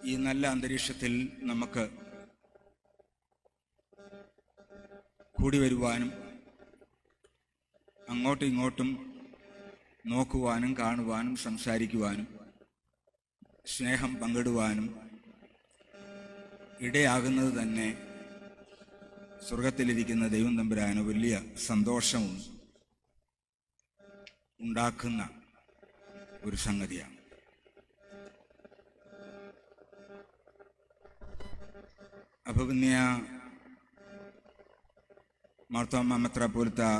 ഈ നല്ല അന്തരീക്ഷത്തിൽ നമുക്ക് കൂടി വരുവാനും അങ്ങോട്ടും ഇങ്ങോട്ടും നോക്കുവാനും കാണുവാനും സംസാരിക്കുവാനും സ്നേഹം പങ്കിടുവാനും ഇടയാകുന്നത് തന്നെ സ്വർഗത്തിലിരിക്കുന്ന ദൈവം തമ്പുരാന് വലിയ സന്തോഷവും ഉണ്ടാക്കുന്ന ഒരു സംഗതിയാണ്. പിന്നെ മാർത്തോമ്മ പോലത്തെ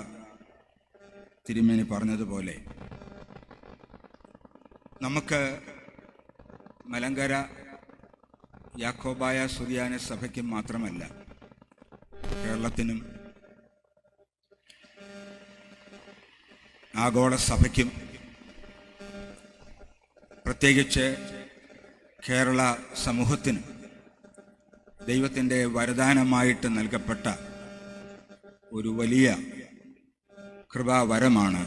തിരുമേനി പറഞ്ഞതുപോലെ നമുക്ക് മലങ്കര യാക്കോബായ സുറിയാന സഭയ്ക്കും മാത്രമല്ല കേരളത്തിനും ആഗോള സഭയ്ക്കും പ്രത്യേകിച്ച് കേരള സമൂഹത്തിനും ദൈവത്തിന്റെ വരദാനമായിട്ട് നൽകപ്പെട്ട ഒരു വലിയ കൃപാവരമാണ്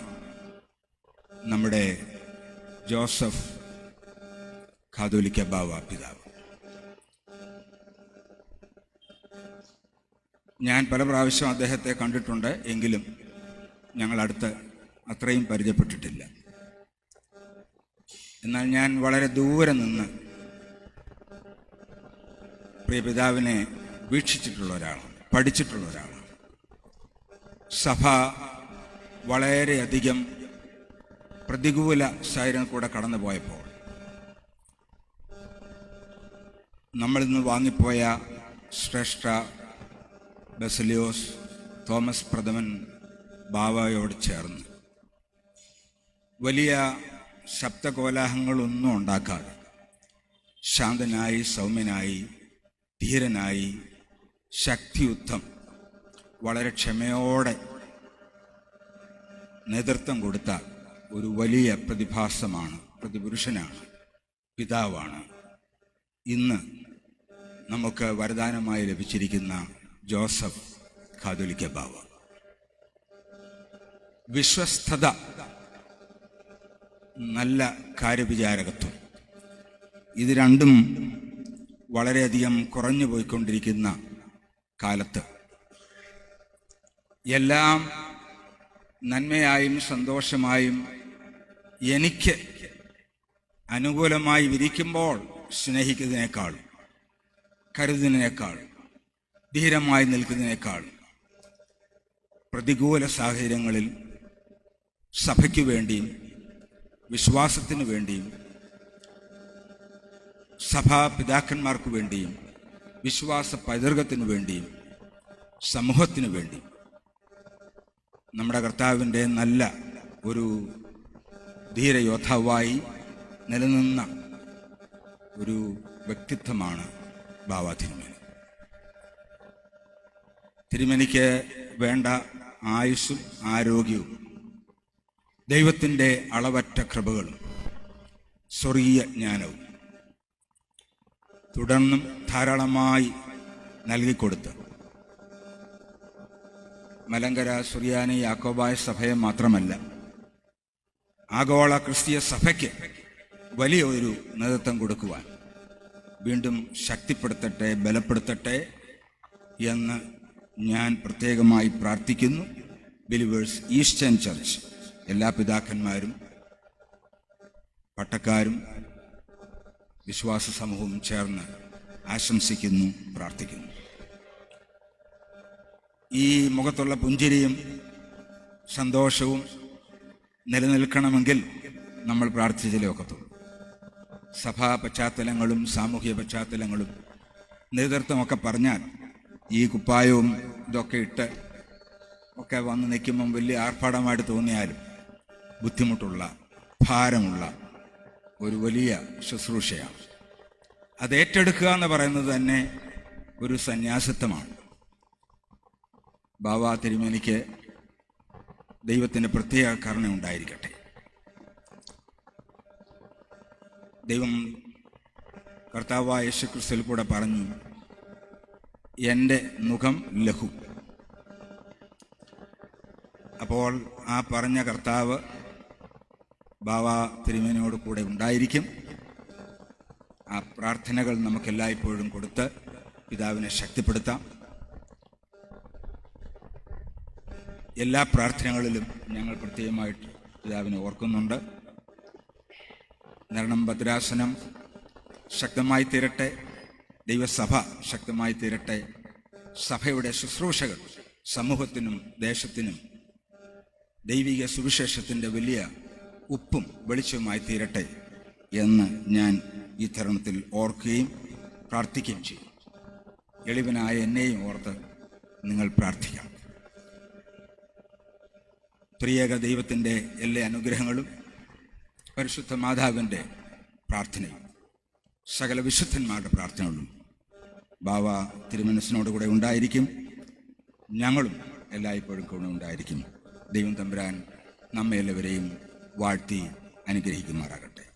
നമ്മുടെ ജോസഫ് കാതോലിക്ക ബാവ പിതാവ്. ഞാൻ പല പ്രാവശ്യം അദ്ദേഹത്തെ കണ്ടിട്ടുണ്ട് എങ്കിലും ഞങ്ങളടുത്ത് അത്രയും പരിചയപ്പെട്ടിട്ടില്ല. എന്നാൽ ഞാൻ വളരെ ദൂരെ നിന്ന് പ്രിയ പിതാവിനെ വീക്ഷിച്ചിട്ടുള്ള ഒരാളാണ് പഠിച്ചിട്ടുള്ള ഒരാളാണ്. സഭ വളരെയധികം പ്രതികൂല സാഹചര്യം കൂടെ കടന്നു പോയപ്പോൾ നമ്മളിന്ന് വാങ്ങിപ്പോയ ശ്രേഷ്ഠ ബസലിയോസ് തോമസ് പ്രഥമൻ ബാവയോട് ചേർന്ന് വലിയ ശബ്ദകോലാഹങ്ങളൊന്നും ഉണ്ടാക്കാതെ ശാന്തനായി സൗമ്യനായി ധീരനായി ശക്തിയുദ്ധം വളരെ ക്ഷമയോടെ നേതൃത്വം കൊടുത്ത ഒരു വലിയ പ്രതിഭാസമാണ് പ്രതിപുരുഷനാണ് പിതാവാണ്. ഇന്ന് നമുക്ക് വരദാനമായി ലഭിച്ചിരിക്കുന്ന ജോസഫ് കാതോലിക്ക ബാവ. വിശ്വസ്തത നല്ല കാര്യവിചാരകത്വം. ഇത് രണ്ടും വളരെയധികം കുറഞ്ഞു പോയിക്കൊണ്ടിരിക്കുന്ന കാലത്ത്. എല്ലാം നന്മയായും സന്തോഷമായും എനിക്ക് അനുകൂലമായി വിരിക്കുമ്പോൾ സ്നേഹിക്കുന്നതിനേക്കാൾ കരുതുന്നതിനേക്കാൾ ധീരമായി നിൽക്കുന്നതിനേക്കാൾ പ്രതികൂല സാഹചര്യങ്ങളിൽ സഭയ്ക്ക് വേണ്ടിയും വിശ്വാസത്തിനു വേണ്ടിയും സഭാ പിതാക്കന്മാർക്ക് വേണ്ടിയും വിശ്വാസ പൈതൃകത്തിനു വേണ്ടിയും സമൂഹത്തിനു വേണ്ടി നമ്മുടെ കർത്താവിന്റെ നല്ല ഒരു ധീരയോദ്ധാവായി നിലനിന്ന ഒരു വ്യക്തിത്വമാണ് ബാബ തിരുമേനി. തിരുമേനിക്ക് വേണ്ട ആയുസ്സും ആരോഗ്യവും ദൈവത്തിന്റെ അളവറ്റ കൃപകളും സ്വർഗീയ ജ്ഞാനവും തുടർന്നും ധാരാളമായി നൽകിക്കൊടുത്ത്. മലങ്കര സുറിയാനി യാക്കോബായ സഭയെ മാത്രമല്ല ആഗോള ക്രിസ്തീയ സഭയ്ക്ക് വലിയ ഒരു നേതൃത്വം കൊടുക്കുവാൻ വീണ്ടും ശക്തിപ്പെടുത്തട്ടെ ബലപ്പെടുത്തട്ടെ എന്ന് ഞാൻ പ്രത്യേകമായി പ്രാർത്ഥിക്കുന്നു. ബിലിവേഴ്സ് ഈസ്റ്റേൺ ചർച്ച് എല്ലാ പിതാക്കന്മാരും പട്ടക്കാരും വിശ്വാസ സമൂഹവും ചേർന്ന് ആശംസിക്കുന്നു പ്രാർത്ഥിക്കുന്നു. ഈ മുഖത്തുള്ള പുഞ്ചിരിയും സന്തോഷവും നിലനിൽക്കണമെങ്കിൽ നമ്മൾ പ്രാർത്ഥിച്ചാലേ ഒക്കത്തുള്ളൂ സഭാ പശ്ചാത്തലങ്ങളും സാമൂഹിക പശ്ചാത്തലങ്ങളും നേതൃത്വമൊക്കെ പറഞ്ഞാൽ ഈ കുപ്പായവും ഇതൊക്കെ ഇട്ട് ഒക്കെ വന്ന് നിൽക്കുമ്പം വലിയ ആർഭാടമായിട്ട് തോന്നിയാലും ബുദ്ധിമുട്ടുള്ള ഭാരമുള്ള ഒരു വലിയ ശുശ്രൂഷയാണ്. അത് ഏറ്റെടുക്കുക എന്ന് പറയുന്നത് തന്നെ ഒരു സന്യാസിത്വമാണ്. ബാബ തിരുമേനിക്ക് ദൈവത്തിന്റെ പ്രത്യേക കരുണ ഉണ്ടായിരിക്കട്ടെ. ദൈവം കർത്താവായ യേശുക്രിസ്തുവിൽ കൂടെ പറഞ്ഞു എന്റെ മുഖം ലഹു അപ്പോൾ ആ പറഞ്ഞ കർത്താവ് ബാബ തിരുമേനയോട് കൂടെ ഉണ്ടായിരിക്കും. ആ പ്രാർത്ഥനകൾ നമുക്കെല്ലായ്പ്പോഴും കൊടുത്ത് പിതാവിനെ ശക്തിപ്പെടുത്താം. എല്ലാ പ്രാർത്ഥനകളിലും ഞങ്ങൾ പ്രത്യേകമായിട്ട് പിതാവിനെ ഓർക്കുന്നുണ്ട്. നരണം ഭദ്രാസനം ശക്തമായി തീരട്ടെ. ദൈവസഭ ശക്തമായി തീരട്ടെ. സഭയുടെ ശുശ്രൂഷകൾ സമൂഹത്തിനും ദേശത്തിനും ദൈവിക സുവിശേഷത്തിന്റെ വലിയ ഉപ്പും വെളിച്ചവുമായി തീരട്ടെ എന്ന് ഞാൻ ഈ തരുണത്തിൽ ഓർക്കുകയും പ്രാർത്ഥിക്കുകയും ചെയ്യും. എളിവനായ എന്നെയും ഓർത്ത് നിങ്ങൾ പ്രാർത്ഥിക്കാം. പ്രിയക ദൈവത്തിന്റെ എല്ലാ അനുഗ്രഹങ്ങളും പരിശുദ്ധ മാതാവിന്റെ പ്രാർത്ഥനയും സകല വിശുദ്ധന്മാരുടെ പ്രാർത്ഥനകളും ബാവ തിരുമനസിനോടുകൂടെ ഉണ്ടായിരിക്കും. ഞങ്ങളും എല്ലായ്പ്പോഴും കൂടെ ഉണ്ടായിരിക്കും. ദൈവം തമ്പുരാൻ നമ്മെ എല്ലാവരെയും വാഴ്ത്തി അനുഗ്രഹിക്കുമാറാകട്ടെ.